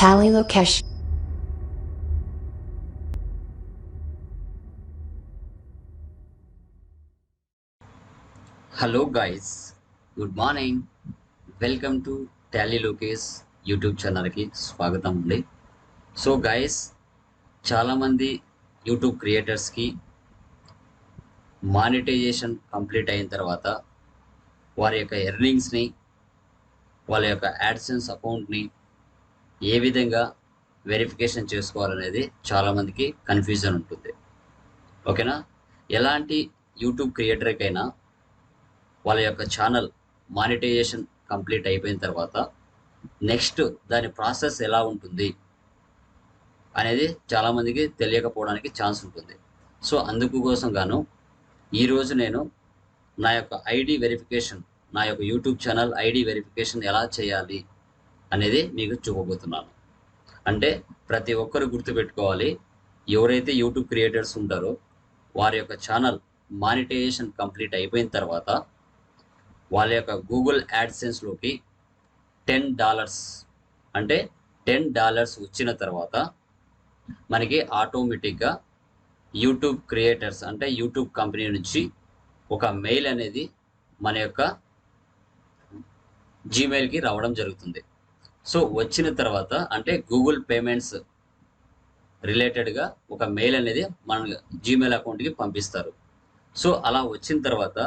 Tally Lokesh. Hello guys, good morning welcome to Tally Lokesh YouTube ఛానల్కి స్వాగతం అండి. So guys చాలామంది YouTube క్రియేటర్స్కి మానిటైజేషన్ కంప్లీట్ అయిన తర్వాత వారి యొక్క ఎర్నింగ్స్ని వాళ్ళ యొక్క యాడ్సెన్స్ అకౌంట్ని ఏ విధంగా వెరిఫికేషన్ చేసుకోవాలనేది చాలామందికి కన్ఫ్యూజన్ ఉంటుంది. ఓకేనా? ఎలాంటి యూట్యూబ్ క్రియేటర్కైనా వాళ్ళ యొక్క ఛానల్ మానిటైజేషన్ కంప్లీట్ అయిపోయిన తర్వాత నెక్స్ట్ దాని ప్రాసెస్ ఎలా ఉంటుంది అనేది చాలామందికి తెలియకపోవడానికి ఛాన్స్ ఉంటుంది. సో అందుకు కోసం గాను ఈరోజు నేను నా యొక్క ఐడి వెరిఫికేషన్ నా యొక్క యూట్యూబ్ ఛానల్ ఐడి వెరిఫికేషన్ ఎలా చేయాలి అనేది మీకు చూపబోతున్నాను. అంటే ప్రతి ఒక్కరు గుర్తుపెట్టుకోవాలి ఎవరైతే యూట్యూబ్ క్రియేటర్స్ ఉంటారో వారి యొక్క ఛానల్ మానిటైజేషన్ కంప్లీట్ అయిపోయిన తర్వాత వాళ్ళ యొక్క గూగుల్ యాడ్సెన్స్లోకి టెన్ డాలర్స్ అంటే టెన్ డాలర్స్ వచ్చిన తర్వాత మనకి ఆటోమేటిక్గా యూట్యూబ్ క్రియేటర్స్ అంటే యూట్యూబ్ కంపెనీ నుంచి ఒక మెయిల్ అనేది మన యొక్క జీమెయిల్కి రావడం జరుగుతుంది. సో వచ్చిన తర్వాత అంటే గూగుల్ పేమెంట్స్ రిలేటెడ్గా ఒక మెయిల్ అనేది మన జీమెయిల్ అకౌంట్కి పంపిస్తారు. సో అలా వచ్చిన తర్వాత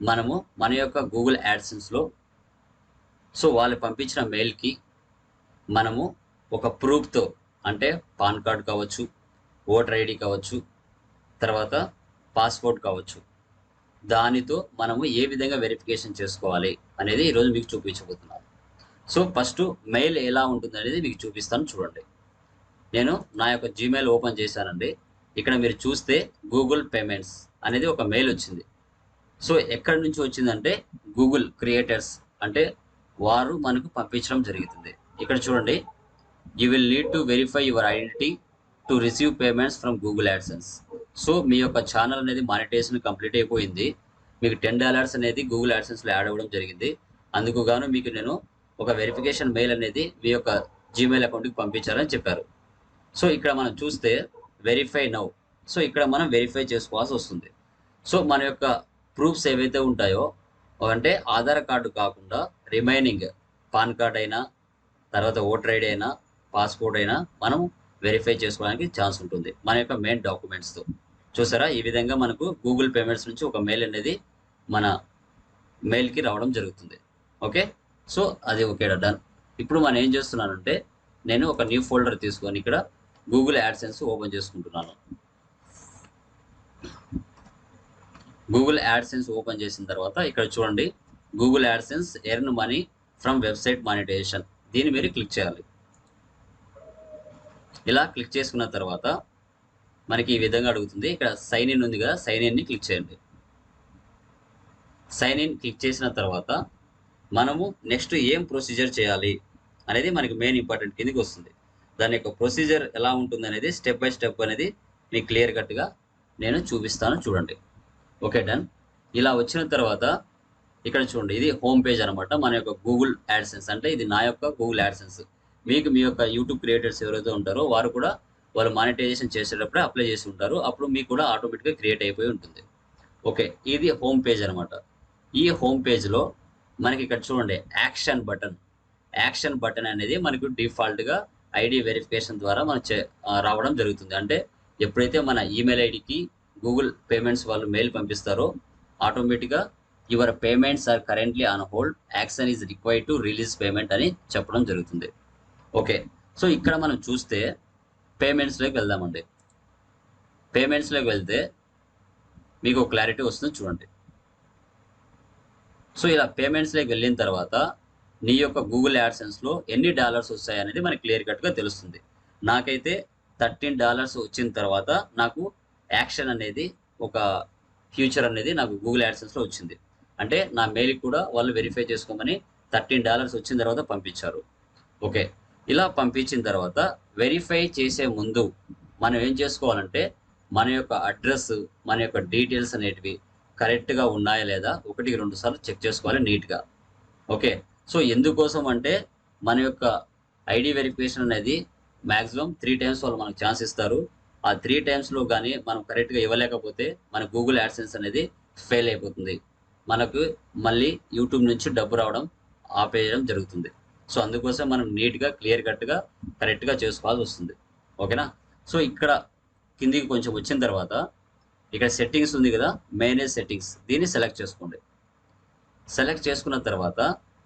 మనము మన యొక్క గూగుల్ యాడ్సెన్స్లో సో వాళ్ళు పంపించిన మెయిల్కి మనము ఒక ప్రూఫ్తో అంటే పాన్ కార్డ్ కావచ్చు ఓటర్ ఐడి కావచ్చు తర్వాత పాస్పోర్ట్ కావచ్చు. దానితో మనము ఏ విధంగా వెరిఫికేషన్ చేసుకోవాలి అనేది ఈరోజు మీకు చూపించబోతున్నాను సో ఫస్ట్ మెయిల్ ఎలా ఉంటుంది అనేది మీకు చూపిస్తాను చూడండి. నేను నా యొక్క జీమెయిల్ ఓపెన్ చేశానండి. ఇక్కడ మీరు చూస్తే గూగుల్ పేమెంట్స్ అనేది ఒక మెయిల్ వచ్చింది. సో ఎక్కడి నుంచి వచ్చిందంటే గూగుల్ క్రియేటర్స్ అంటే వారు మనకు పంపించడం జరుగుతుంది. ఇక్కడ చూడండి. You will need to verify your identity to receive payments from Google AdSense so మీ యొక్క ఛానల్ అనేది మానిటైజేషన్ కంప్లీట్ అయిపోయింది. మీకు టెన్ డాలర్స్ అనేది గూగుల్ యాడ్సెన్స్లో యాడ్ అవ్వడం జరిగింది. అందుకు గాను మీకు నేను ఒక వెరిఫికేషన్ మెయిల్ అనేది మీ యొక్క జీమెయిల్ అకౌంట్కి పంపించారని చెప్పారు. సో ఇక్కడ మనం చూస్తే వెరిఫై నౌ సో ఇక్కడ మనం వెరిఫై చేసుకోవాల్సి వస్తుంది. సో మన యొక్క ప్రూఫ్స్ ఏవైతే ఉంటాయో అంటే ఆధార్ కార్డు కాకుండా రిమైనింగ్ పాన్ కార్డ్ అయినా తర్వాత ఓటర్ ఐడి అయినా పాస్పోర్ట్ అయినా మనం వెరిఫై చేసుకోవడానికి ఛాన్స్ ఉంటుంది. మన యొక్క మెయిన్ డాక్యుమెంట్స్తో చూసారా? ఈ విధంగా మనకు గూగుల్ పేమెంట్స్ నుంచి ఒక మెయిల్ అనేది మన మెయిల్కి రావడం జరుగుతుంది. ఓకే సో అది ఓకే డన్. ఇప్పుడు మనం ఏం చేస్తున్నానంటే నేను ఒక న్యూ ఫోల్డర్ తీసుకొని ఇక్కడ గూగుల్ యాడ్సెన్స్ ఓపెన్ చేసుకుంటున్నాను. గూగుల్ యాడ్సెన్స్ ఓపెన్ చేసిన తర్వాత ఇక్కడ చూడండి Google AdSense earn money from website monetisation. దీన్ని మీరు క్లిక్ చేయాలి. ఇలా క్లిక్ చేసుకున్న తర్వాత మనకి ఈ విధంగా అడుగుతుంది. ఇక్కడ సైన్ ఇన్ ఉంది కదా సైన్ ఇన్ని క్లిక్ చేయండి. సైన్ ఇన్ క్లిక్ చేసిన తర్వాత మనము నెక్స్ట్ ఏం ప్రొసీజర్ చేయాలి అనేది మనకి మెయిన్ ఇంపార్టెంట్ కిందకి వస్తుంది. దాని యొక్క ప్రొసీజర్ ఎలా ఉంటుంది అనేది స్టెప్ బై స్టెప్ అనేది మీకు క్లియర్ కట్గా నేను చూపిస్తాను చూడండి. ఓకే డన్ ఇలా వచ్చిన తర్వాత ఇక్కడ చూడండి ఇది హోమ్ పేజ్ అనమాట మన యొక్క గూగుల్ యాడ్సెన్స్ అంటే ఇది నా యొక్క గూగుల్ యాడ్సెన్స్ మీకు మీ యొక్క యూట్యూబ్ క్రియేటర్స్ ఎవరైతే ఉంటారో వారు కూడా వాళ్ళు మానిటైజేషన్ చేసేటప్పుడే అప్లై చేసి ఉంటారు. అప్పుడు మీకు కూడా ఆటోమేటిక్గా క్రియేట్ అయిపోయి ఉంటుంది. ఓకే ఇది హోమ్ పేజ్ అనమాట ఈ హోమ్ పేజ్లో మనకి ఇక్కడ చూడండి యాక్షన్ బటన్. యాక్షన్ బటన్ అనేది మనకు డిఫాల్ట్గా ఐడి వెరిఫికేషన్ ద్వారా మనం రావడం జరుగుతుంది. అంటే ఎప్పుడైతే మన ఈమెయిల్ ఐడికి గూగుల్ పేమెంట్స్ వాళ్ళు మెయిల్ పంపిస్తారో ఆటోమేటిక్గా your payments are currently on hold. Action is required to release payment అని చెప్పడం జరుగుతుంది. ఓకే. సో ఇక్కడ మనం చూస్తే పేమెంట్స్లోకి వెళ్దామండి. పేమెంట్స్లోకి వెళ్తే మీకు క్లారిటీ వస్తుంది చూడండి. సో ఇలా పేమెంట్స్లోకి వెళ్ళిన తర్వాత నీ యొక్క గూగుల్ యాడ్సెన్స్లో ఎన్ని డాలర్స్ వస్తాయి అనేది మనకి క్లియర్ కట్గా తెలుస్తుంది. నాకైతే థర్టీన్ డాలర్స్ వచ్చిన తర్వాత నాకు యాక్షన్ అనేది ఒక ఫ్యూచర్ అనేది నాకు గూగుల్ యాడ్సెన్స్లో వచ్చింది. అంటే నా మెయిల్ కూడా వాళ్ళు వెరిఫై చేసుకోమని థర్టీన్ డాలర్స్ వచ్చిన తర్వాత పంపించారు. ఓకే ఇలా పంపించిన తర్వాత వెరిఫై చేసే ముందు మనం ఏం చేసుకోవాలంటే మన యొక్క అడ్రస్ మన యొక్క డీటెయిల్స్ అనేటివి కరెక్ట్గా ఉన్నాయా లేదా ఒకటికి రెండు సార్లు చెక్ చేసుకోవాలి నీట్గా. ఓకే? సో ఎందుకోసం అంటే మన యొక్క ఐడి వెరిఫికేషన్ అనేది మ్యాక్సిమం త్రీ టైమ్స్ వాళ్ళు మనకు ఛాన్స్ ఇస్తారు. ఆ త్రీ టైమ్స్లో కానీ మనం కరెక్ట్గా ఇవ్వలేకపోతే మన గూగుల్ యాడ్సెన్స్ అనేది ఫెయిల్ అయిపోతుంది. మనకు మళ్ళీ యూట్యూబ్ నుంచి డబ్బు రావడం ఆపేయడం జరుగుతుంది. సో అందుకోసం మనం నీట్గా క్లియర్ కట్గా కరెక్ట్గా చేసుకోవాల్సి వస్తుంది. ఓకేనా? సో ఇక్కడ కిందికి కొంచెం వచ్చిన తర్వాత ఇక్కడ సెట్టింగ్స్ ఉంది కదా మేనేజ్ సెట్టింగ్స్ దీన్ని సెలెక్ట్ చేసుకోండి. సెలెక్ట్ చేసుకున్న తర్వాత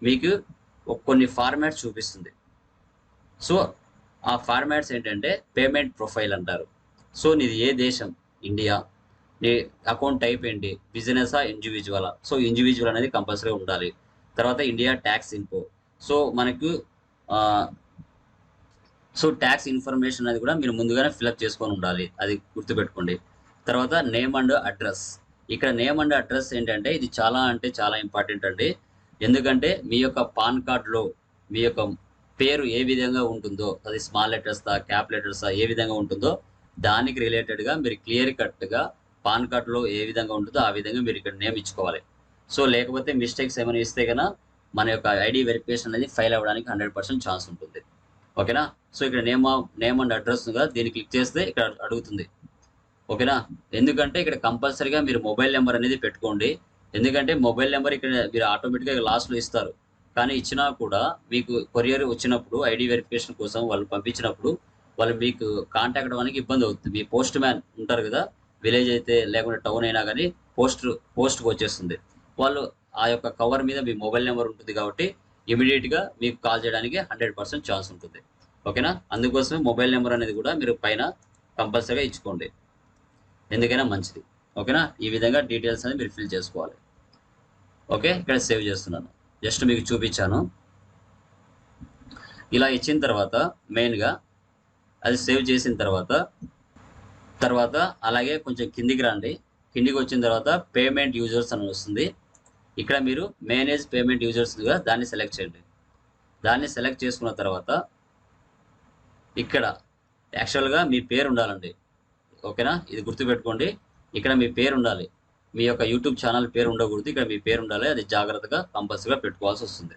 మీకు కొన్ని ఫార్మాట్స్ చూపిస్తుంది. సో ఆ ఫార్మాట్స్ ఏంటంటే పేమెంట్ ప్రొఫైల్ అంటారు. సో నీది ఏ దేశం? ఇండియా నీ అకౌంట్ టైప్ ఏంటి? బిజినెసా ఇండివిజువలా సో ఇండివిజువల్ అనేది కంపల్సరీ ఉండాలి. తర్వాత ఇండియా ట్యాక్స్ ఇన్ఫో సో మనకు సో ట్యాక్స్ ఇన్ఫర్మేషన్ అనేది కూడా మీరు ముందుగానే ఫిలప్ చేసుకొని ఉండాలి. అది గుర్తుపెట్టుకోండి. తర్వాత నేమ్ అండ్ అడ్రస్ ఇక్కడ నేమ్ అండ్ అడ్రస్ ఏంటంటే ఇది చాలా అంటే చాలా ఇంపార్టెంట్ అండి. ఎందుకంటే మీ యొక్క పాన్ కార్డ్లో మీ యొక్క పేరు ఏ విధంగా ఉంటుందో అది స్మాల్ లెటర్స్దా క్యాప్ లెటర్సా ఏ విధంగా ఉంటుందో దానికి రిలేటెడ్గా మీరు క్లియర్ కట్గా పాన్ కార్డ్లో ఏ విధంగా ఉంటుందో ఆ విధంగా మీరు ఇక్కడ నేమ్ ఇచ్చుకోవాలి. సో లేకపోతే మిస్టేక్స్ ఏమైనా ఇస్తే కనుక మన యొక్క ఐడి వెరిఫికేషన్ అనేది ఫైల్ అవ్వడానికి హండ్రెడ్ పర్సెంట్ ఛాన్స్ ఉంటుంది. ఓకేనా సో ఇక్కడ నేమ్ నేమ్ అండ్ అడ్రస్ దీన్ని క్లిక్ చేస్తే ఇక్కడ అడుగుతుంది. ఓకేనా? ఎందుకంటే ఇక్కడ కంపల్సరీగా మీరు మొబైల్ నెంబర్ అనేది పెట్టుకోండి. ఎందుకంటే మొబైల్ నెంబర్ ఇక్కడ మీరు ఆటోమేటిక్గా లాస్ట్లో ఇస్తారు. కానీ ఇచ్చినా కూడా మీకు కొరియర్ వచ్చినప్పుడు ఐడి వెరిఫికేషన్ కోసం వాళ్ళు పంపించినప్పుడు వాళ్ళు మీకు కాంటాక్ట్ అవ్వడానికి ఇబ్బంది అవుతుంది. మీ పోస్ట్ మ్యాన్ ఉంటారు కదా విలేజ్ అయితే లేకుంటే టౌన్ అయినా కానీ పోస్ట్ పోస్ట్కి వచ్చేస్తుంది. వాళ్ళు ఆ యొక్క కవర్ మీద మీ మొబైల్ నెంబర్ ఉంటుంది కాబట్టి ఇమీడియట్గా మీకు కాల్ చేయడానికి హండ్రెడ్ పర్సెంట్ ఛాన్స్ ఉంటుంది. ఓకేనా? అందుకోసమే మొబైల్ నెంబర్ అనేది కూడా మీరు పైన కంపల్సరీగా ఇచ్చుకోండి. ఎందుకైనా మంచిది. ఓకేనా? ఈ విధంగా డీటెయిల్స్ అనేది మీరు ఫిల్ చేసుకోవాలి. ఓకే? ఇక్కడ సేవ్ చేస్తున్నాను. జస్ట్ మీకు చూపించాను. ఇలా ఇచ్చిన తర్వాత మెయిన్గా అది సేవ్ చేసిన తర్వాత తర్వాత అలాగే కొంచెం కిందికి రండి. కిందికి వచ్చిన తర్వాత పేమెంట్ యూజర్స్ అని వస్తుంది. ఇక్కడ మీరు మేనేజ్ పేమెంట్ యూజర్స్గా దాన్ని సెలెక్ట్ చేయండి. దాన్ని సెలెక్ట్ చేసుకున్న తర్వాత ఇక్కడ యాక్చువల్గా మీ పేరు ఉండాలండి. ఓకేనా? ఇది గుర్తుపెట్టుకోండి. ఇక్కడ మీ పేరు ఉండాలి. మీ యొక్క యూట్యూబ్ ఛానల్ పేరు ఉండకూడదు. ఇక్కడ మీ పేరు ఉండాలి. అది జాగ్రత్తగా కంపల్సరీగా పెట్టుకోవాల్సి వస్తుంది.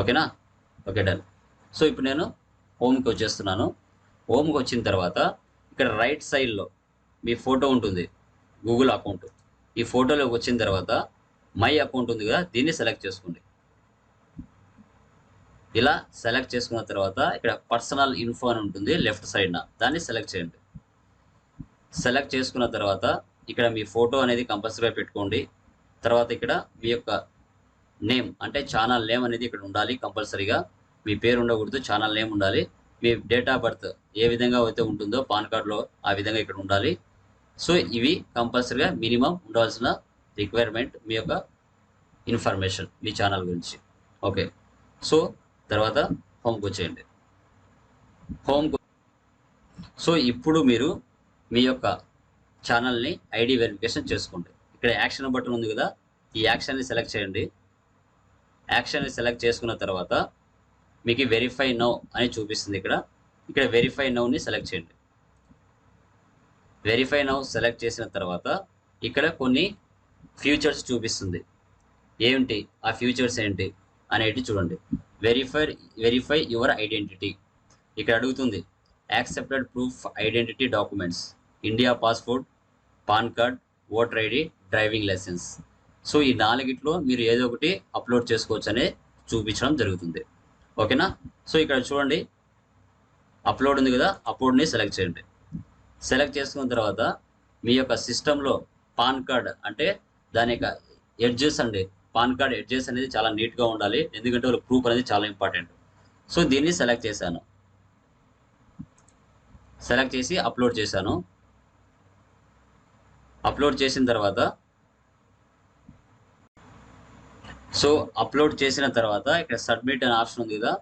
ఓకేనా? Okay done. సో ఇప్పుడు నేను హోమ్కి వచ్చేస్తున్నాను. హోమ్కి వచ్చిన తర్వాత ఇక్కడ రైట్ సైడ్లో మీ ఫోటో ఉంటుంది. Google account. ఈ ఫోటోలోకి వచ్చిన తర్వాత మై అకౌంట్ ఉంది కదా దీన్ని సెలెక్ట్ చేసుకోండి. ఇలా సెలెక్ట్ చేసుకున్న తర్వాత ఇక్కడ పర్సనల్ ఇన్ఫో అని ఉంటుంది లెఫ్ట్ సైడ్న. దాన్ని సెలెక్ట్ చేయండి. సెలెక్ట్ చేసుకున్న తర్వాత ఇక్కడ మీ ఫోటో అనేది కంపల్సరీగా పెట్టుకోండి. తర్వాత ఇక్కడ మీ యొక్క నేమ్ అంటే ఛానల్ నేమ్ అనేది ఇక్కడ ఉండాలి కంపల్సరీగా. మీ పేరు ఉండకూడదు ఛానల్ నేమ్ ఉండాలి. మీ డేట్ ఆఫ్ బర్త్ ఏ విధంగా అయితే ఉంటుందో పాన్ కార్డులో ఆ విధంగా ఇక్కడ ఉండాలి. సో ఇవి కంపల్సరీగా మినిమం ఉండాల్సిన రిక్వైర్మెంట్ మీ యొక్క ఇన్ఫర్మేషన్ మీ ఛానల్ గురించి. ఓకే. సో తర్వాత హోమ్కి వచ్చేయండి. హోమ్ సో ఇప్పుడు మీరు మీ యొక్క ఛానల్ని ఐడి వెరిఫికేషన్ చేసుకోండి. ఇక్కడ యాక్షన్ బటన్ ఉంది కదా ఈ యాక్షన్ని సెలెక్ట్ చేయండి. యాక్షన్ని సెలెక్ట్ చేసుకున్న తర్వాత మీకు వెరిఫై నౌ అని చూపిస్తుంది ఇక్కడ. ఇక్కడ వెరిఫై నౌని సెలెక్ట్ చేయండి. వెరిఫై నౌ సెలెక్ట్ చేసిన తర్వాత ఇక్కడ కొన్ని ఫ్యూచర్స్ చూపిస్తుంది. ఏంటి? ఆ ఫ్యూచర్స్ ఏంటి? అనేటి చూడండి. వెరిఫై వెరిఫై యువర్ ఐడెంటిటీ ఇక్కడ అడుగుతుంది accepted proof identity documents India passport PAN card voter ID driving licence. So ఈ నాలుగిట్లో మీరు ఏదో ఒకటి అప్లోడ్ చేసుకోవచ్చు అనే చూపించడం జరుగుతుంది. ఓకేనా? సో ఇక్కడ చూడండి. అప్లోడ్ ఉంది కదా అప్లోడ్ని సెలెక్ట్ చేయండి. సెలెక్ట్ చేసుకున్న తర్వాత మీ యొక్క సిస్టంలో పాన్ కార్డ్ అంటే దాని యొక్క ఎడ్జెస్ అండి. పాన్ కార్డ్ ఎడ్జెస్ అనేది చాలా నీట్గా ఉండాలి. ఎందుకంటే వాళ్ళ ప్రూఫ్ అనేది చాలా ఇంపార్టెంట్. సో దీన్ని సెలెక్ట్ చేశాను. సెలెక్ట్ చేసి అప్లోడ్ చేశాను. అప్లోడ్ చేసిన తర్వాత సో అప్లోడ్ చేసిన తర్వాత ఇక్కడ సబ్మిట్ అనే ఆప్షన్ ఉంది కదా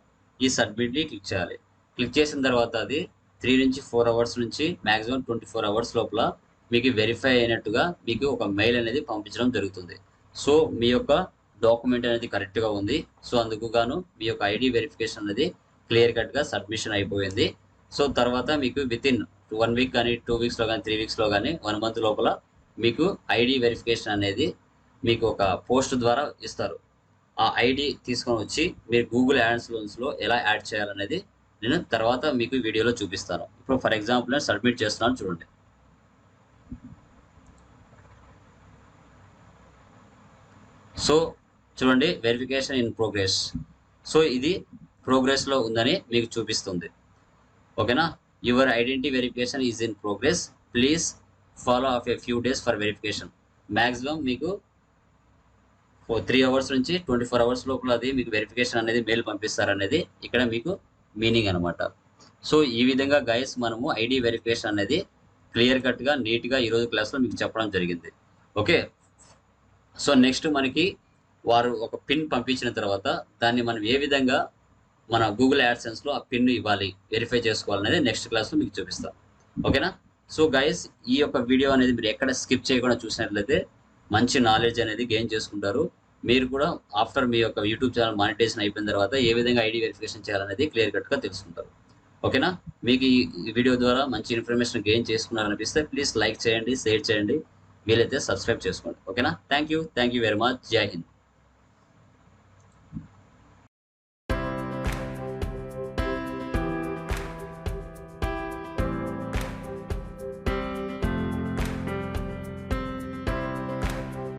ఈ సబ్మిట్ని క్లిక్ చేయాలి. క్లిక్ చేసిన తర్వాత అది త్రీ నుంచి ఫోర్ అవర్స్ నుంచి మ్యాక్సిమం ట్వంటీ ఫోర్ అవర్స్ లోపల మీకు వెరిఫై అయినట్టుగా మీకు ఒక మెయిల్ అనేది పంపించడం జరుగుతుంది. సో మీ యొక్క డాక్యుమెంట్ అనేది కరెక్ట్గా ఉంది. సో అందుకు గాను మీ యొక్క ఐడి వెరిఫికేషన్ అనేది క్లియర్ కట్గా సబ్మిషన్ అయిపోయింది. సో తర్వాత మీకు విత్ ఇన్ వన్ వీక్ కానీ టూ వీక్స్లో కానీ త్రీ వీక్స్లో కానీ వన్ మంత్ లోపల మీకు ఐడి వెరిఫికేషన్ అనేది మీకు ఒక పోస్ట్ ద్వారా ఇస్తారు. ఆ ఐడి తీసుకొని వచ్చి మీరు గూగుల్ యాడ్స్లో ఎలా యాడ్ చేయాలనేది నేను తర్వాత మీకు వీడియోలో చూపిస్తాను. ఇప్పుడు ఫర్ ఎగ్జాంపుల్ నేను సబ్మిట్ చేస్తున్నాను చూడండి. సో చూడండి వెరిఫికేషన్ ఇన్ ప్రోగ్రెస్ సో ఇది ప్రోగ్రెస్లో ఉందని మీకు చూపిస్తుంది. ఓకేనా your identity verification is in progress please follow off a few days for verification maximum మీకు త్రీ అవర్స్ నుంచి ట్వంటీ ఫోర్ అవర్స్ లోపల అది మీకు వెరిఫికేషన్ అనేది మెయిల్ పంపిస్తారనేది ఇక్కడ మీకు మీనింగ్ అనమాట సో ఈ విధంగా గైస్ మనము ఐడి వెరిఫికేషన్ అనేది క్లియర్ కట్గా నీట్గా ఈరోజు క్లాస్లో మీకు చెప్పడం జరిగింది. ఓకే సో నెక్స్ట్ మనకి వారు ఒక పిన్ పంపించిన తర్వాత దాన్ని మనం ఏ విధంగా మన గూగుల్ యాడ్సెన్స్లో ఆ పిన్ ఇవ్వాలి వెరిఫై చేసుకోవాలనేది నెక్స్ట్ క్లాస్లో మీకు చూపిస్తాం. ఓకేనా సో గైస్ ఈ యొక్క వీడియో అనేది మీరు ఎక్కడ స్కిప్ చేయకుండా చూసినట్లయితే మంచి నాలెడ్జ్ అనేది గెయిన్ చేసుకుంటారు. మీరు కూడా ఆఫ్టర్ మీ యొక్క యూట్యూబ్ ఛానల్ మానిటైజేషన్ అయిపోయిన తర్వాత ఏ విధంగా ఐడి వెరిఫికేషన్ చేయాలనేది క్లియర్ కట్గా తెలుసుకుంటారు. ఓకేనా మీకు ఈ వీడియో ద్వారా మంచి ఇన్ఫర్మేషన్ గెయిన్ చేసుకున్నారనిపిస్తే ప్లీజ్ లైక్ చేయండి షేర్ చేయండి. వీలైతే సబ్స్క్రైబ్ చేసుకోండి. ఓకేనా thank you thank you very much జై హింద్